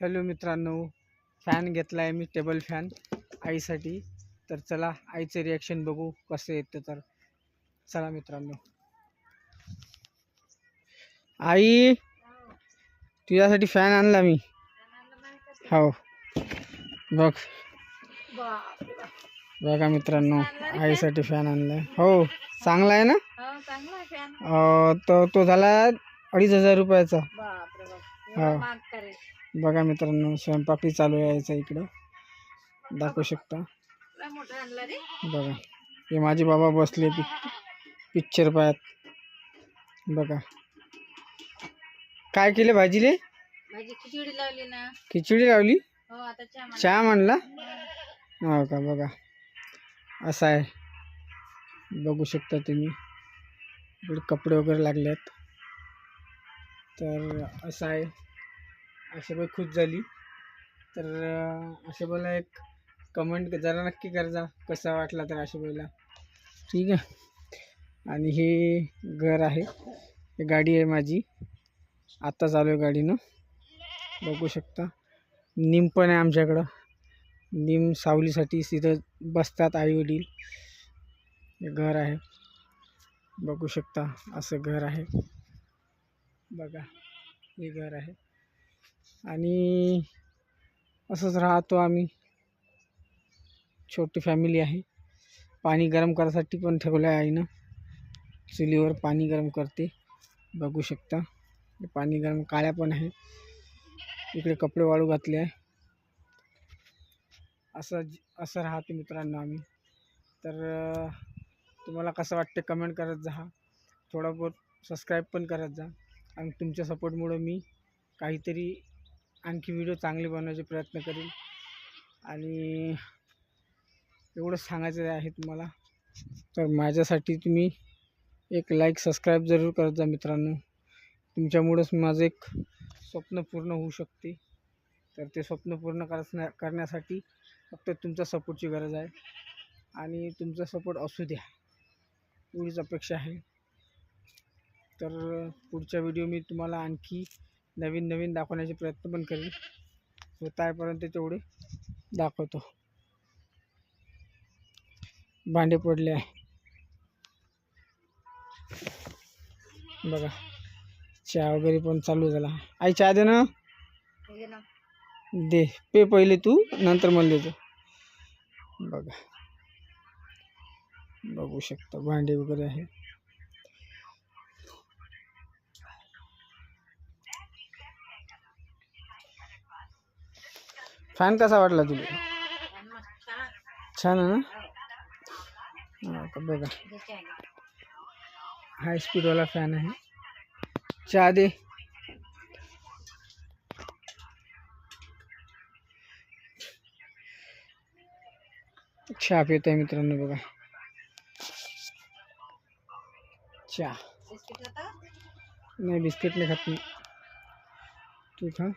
Hello मित्रांनो fan घेतला आहे मी टेबल फॅन आईसाठी. तर चला आईचं रिॲक्शन बघू कसं येतं तर. चला मित्रांनो. आई तुझ्यासाठी फॅन आणला मी. हो. बघ. बघा मित्रांनो आईसाठी फॅन आणलाय. हो चांगला आहे ना? हो चांगला आहे फॅन अं, तो तो झाला अडीच हजार रुपयाचा. हो. बघा मित्रांनो स्वयंपाकी चालू आहे यायचा इकडं. दाखवू शकता. बघा हे माझे बाबा बसले पि पिक्चर पाहत. बघा. काय केले भाजीले? भाजी खिचडी लावली ना. खिचडी लावली? हो. चहा म्हणला हो का बघा. असं आहे. बघू शकता तुम्ही. इकडे कपडे वगैरे लागले आहेत तर असं आहे. आशाबाई खुश झाली. तर आशाबाईला एक कमेंट जरा नक्की करजा कसा वाटला तर आशाबाईला. ठीक आहे? आणि हे घर आहे. हे गाडी आहे माझी. आत्ता चालू आहे गाडीनं. बघू शकता. निम पण आहे आमच्याकडं. निम सावलीसाठी तिथं बसतात आई वडील. हे घर आहे. बघू शकता असं घर आहे. बघा हे घर आहे. आणि असंच राहतो आम्ही. छोटी फॅमिली आहे. पाणी गरम करायसाठी पण ठेवलं आहे आईनं. चुलीवर पाणी गरम करते. बघू शकता. पाणी गरम काळ्या पण आहे. इकडे कपडे वाळू घातले आहे. असं असं राहते मित्रांनो आम्ही. तर तुम्हाला कसं वाटते कमेंट करत जा. थोडा बहुत सबस्क्राईब पण करत जा. आणि तुमच्या सपोर्टमुळं मी काहीतरी आणखी व्हिडिओ चांगले बनवायचे प्रयत्न करेन. आणि एवढंच सांगायचं आहे तुम्हाला. तर माझ्यासाठी तुम्ही एक लाईक सबस्क्राईब जरूर करत जा मित्रांनो. तुमच्यामुळंच माझं एक स्वप्न पूर्ण होऊ शकते. तर ते स्वप्न पूर्ण करण्या करण्यासाठी फक्त तुमच्या सपोर्टची गरज आहे. आणि तुमचा सपोर्ट असू द्या. एवढीच अपेक्षा आहे. तर पुढच्या व्हिडिओ मी तुम्हाला आणखी नवीन नवीन दाखवण्याचे प्रयत्न पण करेल होत आहेपर्यंत तेवढे दाखवतो. भांडे पडले आहे. बघा चहा वगैरे पण चालू झाला. आई चहा दे ना. ना. दे. पे पहिले तू नंतर मला देतो बघा. बघू शकता भांडे वगैरे आहे. फॅन कसा वाटला तुला छान. आहे ना? हो. हा का बघा. हाय स्पीडवाला फॅन आहे. चहा दे चहा पित आहे मित्रांनो बघा. चहा बिस्किट नाही बिस्किट नाही खात मी. तू खा.